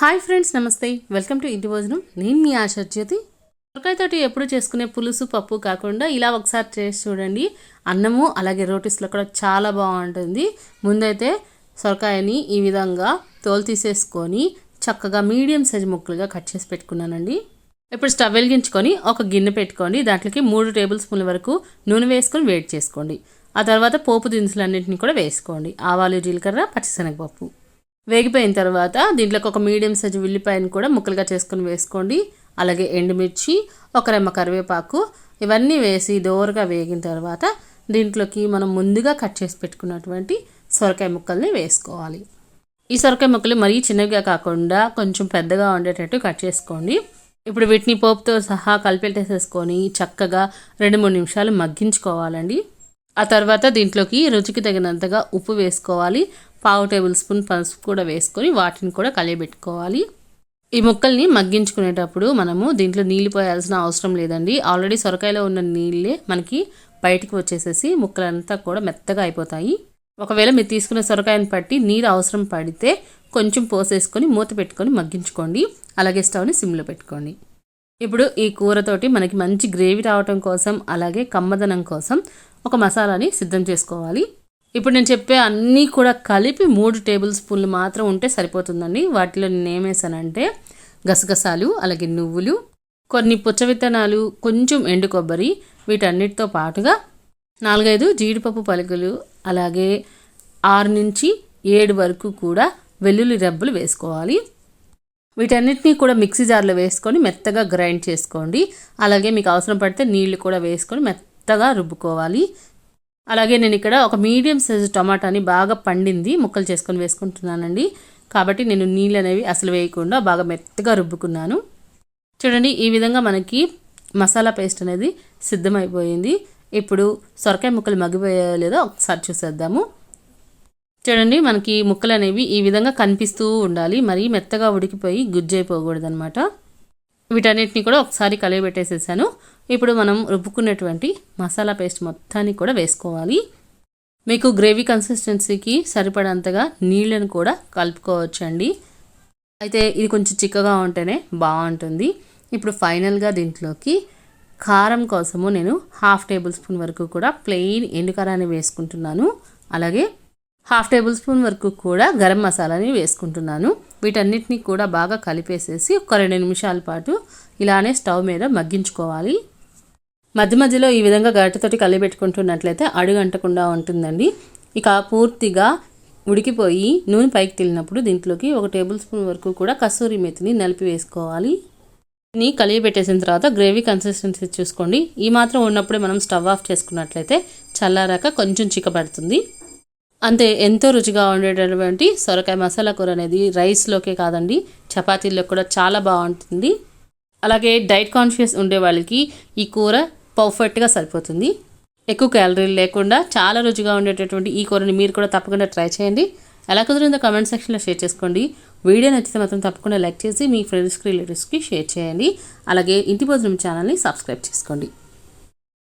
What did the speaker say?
Hi friends నమస్తే. Welcome to ఇంటి భోజనం. నేను మీ ఆశ జ్యోతి. సొరకాయతోటి ఎప్పుడు చేసుకునే పులుసు పప్పు కాకుండా ఇలా ఒకసారి చేసి చూడండి. అన్నము అలాగే రోటీస్లో కూడా చాలా బాగుంటుంది. ముందైతే సొరకాయని ఈ విధంగా తోలు తీసేసుకొని చక్కగా మీడియం సైజ్ ముక్కలుగా కట్ చేసి పెట్టుకున్నానండి. ఇప్పుడు స్టవ్ వెలిగించుకొని ఒక గిన్నె పెట్టుకోండి. దాంట్లోకి మూడు టేబుల్ స్పూన్ల వరకు నూనె వేసుకొని వేడి చేసుకోండి. ఆ తర్వాత పోపు దినుసులన్నింటినీ కూడా వేసుకోండి. ఆవాలు జీలకర్ర పచ్చిశనగపప్పు. వేగిపోయిన తర్వాత దీంట్లోకి ఒక మీడియం సైజు ఉల్లిపాయను కూడా ముక్కలుగా చేసుకొని వేసుకోండి. అలాగే ఎండుమిర్చి ఒక రెమ్మ కరివేపాకు ఇవన్నీ వేసి దోరగా వేగిన తర్వాత దీంట్లోకి మనం ముందుగా కట్ చేసి పెట్టుకున్నటువంటి సొరకాయ ముక్కల్ని వేసుకోవాలి. ఈ సొరకాయ ముక్కలు మరీ చిన్నగా కాకుండా కొంచెం పెద్దగా ఉండేటట్టు కట్ చేసుకోండి. ఇప్పుడు వీటిని పోపుతో సహా కలిపెట్టేసేసుకొని చక్కగా రెండు మూడు నిమిషాలు మగ్గించుకోవాలండి. ఆ తర్వాత దీంట్లోకి రుచికి తగినంతగా ఉప్పు వేసుకోవాలి. పావు టేబుల్ స్పూన్ పసుపు కూడా వేసుకొని వాటిని కూడా కలియబెట్టుకోవాలి. ఈ ముక్కల్ని మగ్గించుకునేటప్పుడు మనము దీంట్లో నీళ్ళు పోయాల్సిన అవసరం లేదండి. ఆల్రెడీ సొరకాయలో ఉన్న నీళ్ళే మనకి బయటికి వచ్చేసేసి ముక్కలంతా కూడా మెత్తగా అయిపోతాయి. ఒకవేళ మీరు తీసుకున్న సొరకాయని పట్టి నీరు అవసరం పడితే కొంచెం పోసేసుకొని మూత పెట్టుకొని మగ్గించుకోండి. అలాగే స్టవ్ని సిమ్లో పెట్టుకోండి. ఇప్పుడు ఈ కూరతోటి మనకి మంచి గ్రేవీ రావటం కోసం అలాగే కమ్మదనం కోసం ఒక మసాలాని సిద్ధం చేసుకోవాలి. ఇప్పుడు నేను చెప్పే అన్నీ కూడా కలిపి మూడు టేబుల్ స్పూన్లు మాత్రం ఉంటే సరిపోతుందండి. వాటిలో నేను ఏమేసానంటే గసగసాలు అలాగే నువ్వులు కొన్ని పుచ్చ విత్తనాలు కొంచెం ఎండు కొబ్బరి వీటన్నిటితో పాటుగా నాలుగైదు జీడిపప్పు పలుకులు అలాగే ఆరు నుంచి ఏడు వరకు కూడా వెల్లుల్లి రబ్బులు వేసుకోవాలి. వీటన్నిటినీ కూడా మిక్సీ జార్లో వేసుకొని మెత్తగా గ్రైండ్ చేసుకోండి. అలాగే మీకు అవసరం పడితే నీళ్ళు కూడా వేసుకొని మెత్తగా రుబ్బుకోవాలి. అలాగే నేను ఇక్కడ ఒక మీడియం సైజు టమాటాని బాగా పండింది ముక్కలు చేసుకొని వేసుకుంటున్నానండి. కాబట్టి నేను నీళ్ళు అనేవి అసలు వేయకుండా బాగా మెత్తగా రుబ్బుకున్నాను. చూడండి ఈ విధంగా మనకి మసాలా పేస్ట్ అనేది సిద్ధమైపోయింది. ఇప్పుడు సొరకాయ ముక్కలు మగ్గిపోయా లేదో ఒకసారి చూసేద్దాము. చూడండి మనకి ముక్కలు అనేవి ఈ విధంగా కనిపిస్తూ ఉండాలి. మరి మెత్తగా ఉడికిపోయి గుజ్జైపోకూడదు అనమాట వీటన్నిటిని కూడా ఒకసారి కలియబెట్టేసేసాను. ఇప్పుడు మనం రుబ్బుకున్నటువంటి మసాలా పేస్ట్ మొత్తాన్ని కూడా వేసుకోవాలి. మీకు గ్రేవీ కన్సిస్టెన్సీకి సరిపడంతగా నీళ్ళను కూడా కలుపుకోవచ్చండి. అయితే ఇది కొంచెం చిక్కగా ఉంటేనే బాగుంటుంది. ఇప్పుడు ఫైనల్గా దీంట్లోకి కారం కోసము నేను హాఫ్ టేబుల్ స్పూన్ వరకు కూడా ప్లెయిన్ ఎండుకారాన్ని వేసుకుంటున్నాను. అలాగే హాఫ్ టేబుల్ స్పూన్ వరకు కూడా గరం మసాలాని వేసుకుంటున్నాను. వీటన్నిటిని కూడా బాగా కలిపేసేసి ఒక రెండు నిమిషాల పాటు ఇలానే స్టవ్ మీద మగ్గించుకోవాలి. మధ్య మధ్యలో ఈ విధంగా గరిటతోటి కలిపెట్టుకుంటున్నట్లయితే అడుగు అంటకుండా ఉంటుందండి. ఇక పూర్తిగా ఉడికిపోయి నూనె పైకి తిల్లినప్పుడు దీంట్లోకి ఒక టేబుల్ స్పూన్ వరకు కూడా కస్తూరి మెతిని నలిపి వేసుకోవాలి. ని కలియబెట్టేసిన తర్వాత గ్రేవీ కన్సిస్టెన్సీ చూసుకోండి. ఈ మాత్రం ఉన్నప్పుడే మనం స్టవ్ ఆఫ్ చేసుకున్నట్లయితే చల్లారాక కొంచెం చిక్కబడుతుంది. అంతే ఎంతో రుచిగా ఉండేటటువంటి సొరకాయ మసాలా కూర అనేది రైస్లోకే కాదండి చపాతీల్లో కూడా చాలా బాగుంటుంది. అలాగే డైట్ కాన్షియస్ ఉండే వాళ్ళకి ఈ కూర పర్ఫెక్ట్గా సరిపోతుంది. ఎక్కువ క్యాలరీలు లేకుండా చాలా రుచిగా ఉండేటటువంటి ఈ కూరని మీరు కూడా తప్పకుండా ట్రై చేయండి. ఎలా కుదిరిందో కమెంట్ సెక్షన్లో షేర్ చేసుకోండి. వీడియో నచ్చితే మాత్రం తప్పకుండా లైక్ చేసి మీ ఫ్రెండ్స్కి రిలేటివ్స్కి షేర్ చేయండి. అలాగే ఇంటి భోజనం ఛానల్ని సబ్స్క్రైబ్ చేసుకోండి.